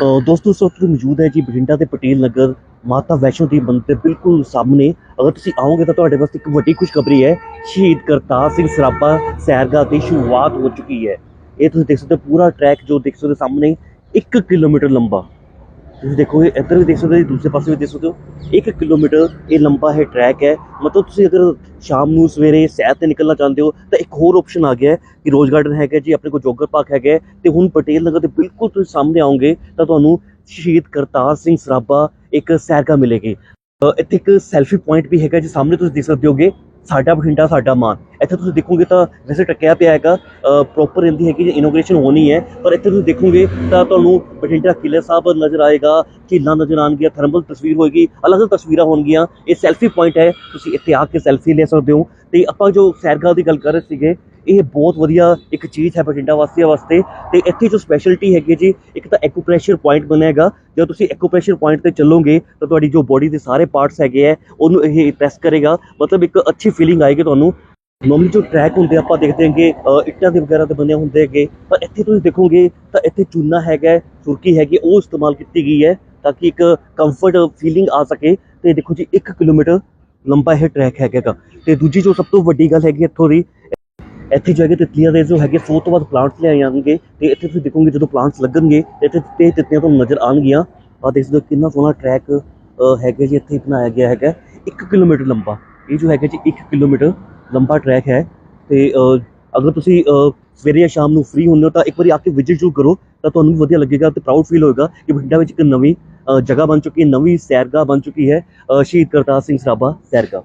ਦੋਸਤੋ, ਇਸ ਵਕਤ ਮੌਜੂਦ ਹੈ ਜੀ ਬਠਿੰਡਾ ਦੇ ਪਟੇਲ ਨਗਰ, ਮਾਤਾ ਵੈਸ਼ਨੋ ਦੇਵੀ ਮੰਦਿਰ ਬਿਲਕੁਲ ਸਾਹਮਣੇ। ਅਗਰ ਤੁਸੀਂ ਆਓਗੇ ਤਾਂ ਤੁਹਾਡੇ ਵਾਸਤੇ ਇੱਕ ਵੱਡੀ ਖੁਸ਼ਖਬਰੀ ਹੈ, ਸ਼ਹੀਦ ਕਰਤਾਰ ਸਿੰਘ ਸਰਾਭਾ ਸੈਰਗਾਹ ਦੀ ਸ਼ੁਰੂਆਤ ਹੋ ਚੁੱਕੀ ਹੈ। ਇਹ ਤੁਸੀਂ ਦੇਖ ਸਕਦੇ ਹੋ, ਪੂਰਾ ਟਰੈਕ ਜੋ ਦੇਖ ਸਕਦੇ ਹੋ ਸਾਹਮਣੇ 1 ਕਿਲੋਮੀਟਰ ਲੰਬਾ। ਤੁਸੀਂ ਦੇਖੋਗੇ ਇੱਧਰ ਵੀ ਦੇਖ ਸਕਦੇ ਹੋ ਜੀ, ਦੂਸਰੇ ਪਾਸੇ ਵੀ ਦੇਖ ਸਕਦੇ ਹੋ। 1 ਕਿਲੋਮੀਟਰ ਇਹ ਲੰਬਾ ਹੈ ਟਰੈਕ ਹੈ। ਮਤਲਬ ਤੁਸੀਂ ਅਗਰ ਸ਼ਾਮ ਨੂੰ ਸਵੇਰੇ ਸੈਰ ਤੇ ਨਿਕਲਣਾ ਚਾਹੁੰਦੇ ਹੋ ਤਾਂ ਇੱਕ ਹੋਰ ਆਪਸ਼ਨ ਆ ਗਿਆ ਹੈ ਕਿ ਰੋਜ਼ ਗਾਰਡਨ ਹੈਗਾ ਜੀ ਆਪਣੇ ਕੋਲ ਜੋਗਰ ਪਾਰਕ ਹੈਗਾ ਹੈ ਤੇ ਹੁਣ ਪਟੇਲ ਨਗਰ ਦੇ ਬਿਲਕੁਲ ਤੁਸੀਂ ਸਾਹਮਣੇ ਆਓਗੇ ਤਾਂ ਤੁਹਾਨੂੰ ਸ਼ਹੀਦ ਕਰਤਾਰ ਸਿੰਘ ਸਰਾਭਾ ਇੱਕ ਸੈਰਗਾ ਮਿਲੇਗੀ। ਇੱਥੇ ਇੱਕ ਸੈਲਫੀ ਪੁਆਇੰਟ ਵੀ ਹੈਗਾ ਜੀ ਸਾਹਮਣੇ ਤੁਸੀਂ ਦੇਖ ਸਕਦੇ ਹੋਗੇ। ਸਾਡਾ ਬਠਿੰਡਾ, ਸਾਡਾ ਮਾਨ। ਇੱਥੇ ਤੁਸੀਂ ਦੇਖੋਗੇ ਤਾਂ ਵੈਸੇ ਟੱਕਿਆ ਪਿਆ ਹੈਗਾ ਪ੍ਰੋਪਰ ਇਹਦੀ ਹੈਗੀ ਇਨੋਗ੍ਰੇਸ਼ਨ ਹੋਣੀ ਹੈ। ਪਰ ਇੱਥੇ ਤੁਸੀਂ ਦੇਖੋਗੇ ਤਾਂ ਤੁਹਾਨੂੰ ਬਠਿੰਡਾ ਕਿਲੇ ਸਾਹਿਬ ਨਜ਼ਰ ਆਏਗਾ, ਝੀਲਾਂ ਨਜ਼ਰ ਆਉਣਗੀਆਂ ਥਰਮਲ ਤਸਵੀਰ ਹੋਏਗੀ ਅਲੱਗ-ਅਲੱਗ ਤਸਵੀਰਾਂ ਹੋਣਗੀਆਂ। ਇਹ ਸੈਲਫੀ ਪੁਆਇੰਟ ਹੈ, ਤੁਸੀਂ ਇੱਥੇ ਆ ਕੇ ਸੈਲਫੀ ਲੈ ਸਕਦੇ ਹੋ। ਤੇ ਆਪਾਂ ਜੋ ਸੈਰਗਾਹ ਦੀ ਗੱਲ ਕਰ ਰਹੇ ਸੀਗੇ ਇਹ ਬਹੁਤ ਵਧੀਆ ਇੱਕ ਚੀਜ਼ ਹੈ ਬਠਿੰਡਾ ਵਾਸੀਆਂ ਵਾਸਤੇ। ਤੇ ਇੱਥੇ ਜੋ ਸਪੈਸ਼ਲਿਟੀ ਹੈਗੀ ਹੈ ਜੀ, ਇੱਕ ਤਾਂ ਐਕੂਪ੍ਰੈਸ਼ਰ ਪੁਆਇੰਟ ਬਣੇਗਾ ਜਦੋਂ ਤੁਸੀਂ ਐਕੂਪ੍ਰੈਸ਼ਰ ਪੁਆਇੰਟ ਤੇ ਚੱਲੋਗੇ, ਤਾਂ ਤੁਹਾਡੀ ਜੋ ਬੋਡੀ ਦੇ ਸਾਰੇ ਪਾਰਟਸ ਹੈਗੇ ਆ ਉਹਨੂੰ ਇਹ ਪ੍ਰੈਸ ਕਰੇਗਾ। ਮਤਲਬ ਇੱਕ ਅੱਛੀ ਫੀਲਿੰਗ ਆਏਗੀ ਤੁਹਾਨੂੰ। ਨੋਰਮਲੀ ਜੋ ਟਰੈਕ ਹੁੰਦੇ ਆਪਾਂ ਦੇਖਦੇ ਹਾਂਗੇ ਇੱਟਾਂ ਦੇ ਵਗੈਰਾ ਦੇ ਬਣੇ ਹੁੰਦੇ ਹੈਗੇ। ਪਰ ਇੱਥੇ ਤੁਸੀਂ ਦੇਖੋਗੇ, ਤਾਂ ਇੱਥੇ ਚੂਨਾ ਹੈਗਾ ਸੁਰਕੀ ਹੈਗੀ, ਉਹ ਇਸਤੇਮਾਲ ਕੀਤੀ ਗਈ ਹੈ, ਤਾਂ ਕਿ ਇੱਕ ਕੰਫਰਟ ਫੀਲਿੰਗ ਆ ਸਕੇ। ਤੇ ਦੇਖੋ ਜੀ 1 ਕਿਲੋਮੀਟਰ ਲੰਬਾ ਇਹ ਟਰੈਕ ਹੈਗਾ ਗਾ। ਤੇ ਦੂਜੀ ਜੋ ਸਭ ਤੋਂ ਵੱਡੀ ਗੱਲ ਹੈਗੀ ਇੱਥੋਂ ਦੀ ਇੱਥੇ ਜੋ ਹੈਗੇ ਤਿਤਲੀਆਂ ਦੇ ਜੋ ਹੈਗੇ 100 ਤੋਂ ਵੱਧ ਪਲਾਂਟਸ ਲਿਆਏ ਜਾਣਗੇ ਤੇ ਇੱਥੇ ਤੁਸੀਂ ਦੇਖੋਗੇ ਜਦੋਂ ਪਲਾਂਟਸ ਲੱਗਣਗੇ ਤੇ ਇੱਥੇ ਤੇ ਤਿਤਲੀਆਂ ਤੁਹਾਨੂੰ ਨਜ਼ਰ ਆਉਣਗੀਆਂ। ਆ ਦੇਖ ਸਕਦੇ ਹੋ ਕਿੰਨਾ ਸੋਹਣਾ ਟਰੈਕ ਹੈਗਾ ਜੀ ਇੱਥੇ ਬਣਾਇਆ ਗਿਆ ਹੈਗਾ। 1 ਕਿਲੋਮੀਟਰ ਲੰਬਾ। ਇਹ ਜੋ ਹੈਗਾ ਜੀ 1 ਕਿਲੋਮੀਟਰ ਲੰਬਾ ਟਰੈਕ ਹੈ ਤੇ ਅਗਰ ਤੁਸੀਂ ਸਵੇਰੇ ਜਾਂ ਸ਼ਾਮ ਨੂੰ ਫ੍ਰੀ ਹੁੰਦੇ ਹੋ ਤਾਂ ਇੱਕ ਵਾਰੀ ਆ ਕੇ ਵਿਜ਼ਿਟ ਜ਼ਰੂਰ ਕਰੋ ਤਾਂ ਤੁਹਾਨੂੰ ਵੀ ਵਧੀਆ ਲੱਗੇਗਾ ਤੇ ਪ੍ਰਾਊਡ ਫੀਲ ਹੋਏਗਾ ਕਿ ਬਠਿੰਡਾ ਵਿੱਚ ਇੱਕ ਨਵੀਂ ਜਗ੍ਹਾ ਬਣ ਚੁੱਕੀ ਹੈ, ਨਵੀਂ ਸੈਰਗਾ ਬਣ ਚੁੱਕੀ ਹੈ ਸ਼ਹੀਦ ਕਰਤਾਰ ਸਿੰਘ ਸਰਾਭਾ ਸੈਰਗਾ